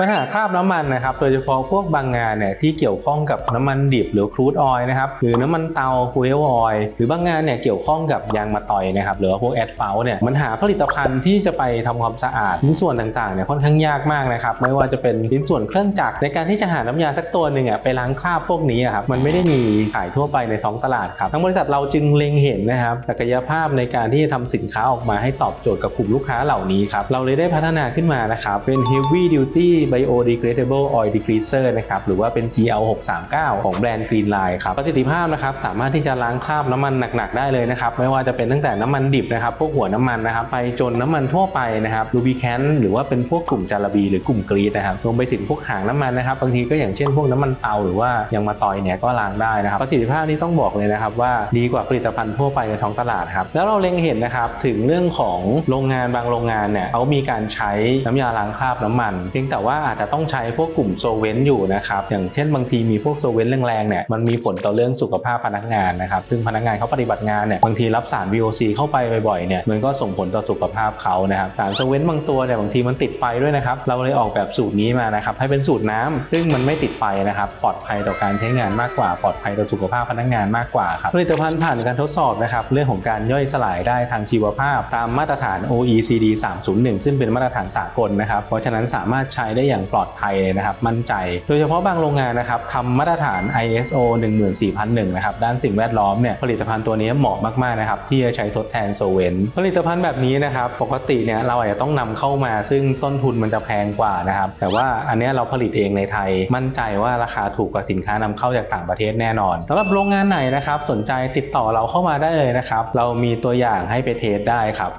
ปัญหาคราบน้ำมันนะครับ โดยเฉพาะพวกบางงานเนี่ยที่เกี่ยวข้องกับน้ำมันดิบหรือครูดออยนะครับ หรือน้ำมันเตาฟูเอลออยหรือบางงานเนี่ยเกี่ยวข้องกับยางมะตอยนะครับ หรือว่าพวกแอดเฟลเนี่ยมันหาผลิตภัณฑ์ที่จะไปทำความสะอาดชิ้นส่วนต่างๆเนี่ยค่อนข้างยากมากนะครับ ไม่ว่าจะเป็นชิ้นส่วนเครื่องจักรในการที่จะหาน้ำยาสักตัวหนึ่งอะไปล้างคราบพวกนี้อะครับมันไม่ได้มีขายทั่วไปในท้องตลาดครับทั้งบริษัทเราจึงเล็งเห็นนะครับศักยภาพในการที่จะทำสินค้าออกมาให้ตอบโจทย์กับกลุ่มลูกค้าเหล่านี้ครับเราเลยได้พัฒนาขึ้นมานะครับเป็น heavy duty biodegradable oil degreaser นะครับหรือว่าเป็น GL 639 ของแบรนด์ Green Line ครับประสิทธิภาพนะครับสามารถที่จะล้างคราบน้ำมันหนักๆได้เลยนะครับไม่ว่าจะเป็นตั้งแต่น้ำมันดิบนะครับพวกหัวน้ำมันนะครับไปจนน้ำมันทั่วไปนะครับ lubricant หรือว่าเป็นพวกกลุ่มจาระบีหรือกลุ่มกรีดนะครับรวมไปถึงพวกหางน้ำมันนะครับบางทีก็อย่างเช่นพวกน้ำมันเตาหรือว่ายางมะตอยเนี่ยก็ล้างได้นะครับประสิทธิภาพนี่ต้องบอกเลยนะครับว่าดีกว่าผลิตภัณฑ์ทั่วไปในท้องตลาดครับแล้วเราเล็งเห็นนะครับถึงเรื่องของโรงงานบางโรงงานเนี่ยเขามีการใช้น้ำยาล้างคราบน้ำมัน เพียงแต่ว่าว่าอาจจะต้องใช้พวกกลุ่มโซเวนต์อยู่นะครับอย่างเช่นบางทีมีพวกโซเวนต์แรงๆเนี่ยมันมีผลต่อเรื่องสุขภาพพนักงานนะครับซึ่งพนักงานเขาปฏิบัติงานเนี่ยบางทีรับสาร VOC เข้าไปบ่อยๆเนี่ยมันก็ส่งผลต่อสุขภาพเขานะครับสารโซเวนต์บางตัวเนี่ยบางทีมันติดไฟด้วยนะครับเราเลยออกแบบสูตรนี้มานะครับให้เป็นสูตรน้ำซึ่งมันไม่ติดไฟนะครับปลอดภัยต่อการใช้งานมากกว่าปลอดภัยต่อสุขภาพพนักงานมากกว่าครับผลิตภัณฑ์ผ่านการทดสอบนะครับเรื่องของการย่อยสลายได้ทางชีวภาพ ตามมาตรฐาน OECD 301 ซึ่งเป็นมาตรฐานสากลนะครับเพราะฉะนั้นสามารถใช้ได้อย่างปลอดภัยเลยนะครับมั่นใจ โดยเฉพาะบางโรงงานนะครับทำมาตรฐาน ISO 14001นะครับด้านสิ่งแวดล้อมเนี่ยผลิตภัณฑ์ตัวนี้เหมาะมากๆนะครับที่จะใช้ทดแทนโซเวนผลิตภัณฑ์แบบนี้นะครับปกติเนี่ยเราอาจจะต้องนำเข้ามาซึ่งต้นทุนมันจะแพงกว่านะครับแต่ว่าอันนี้เราผลิตเองในไทย มั่นใจว่าราคาถูกกว่าสินค้านำเข้าจากต่างประเทศแน่นอนสำหรับโรงงานไหนนะครับสนใจติดต่อเราเข้ามาได้เลยนะครับเรามีตัวอย่างให้ไปเทสได้ครับ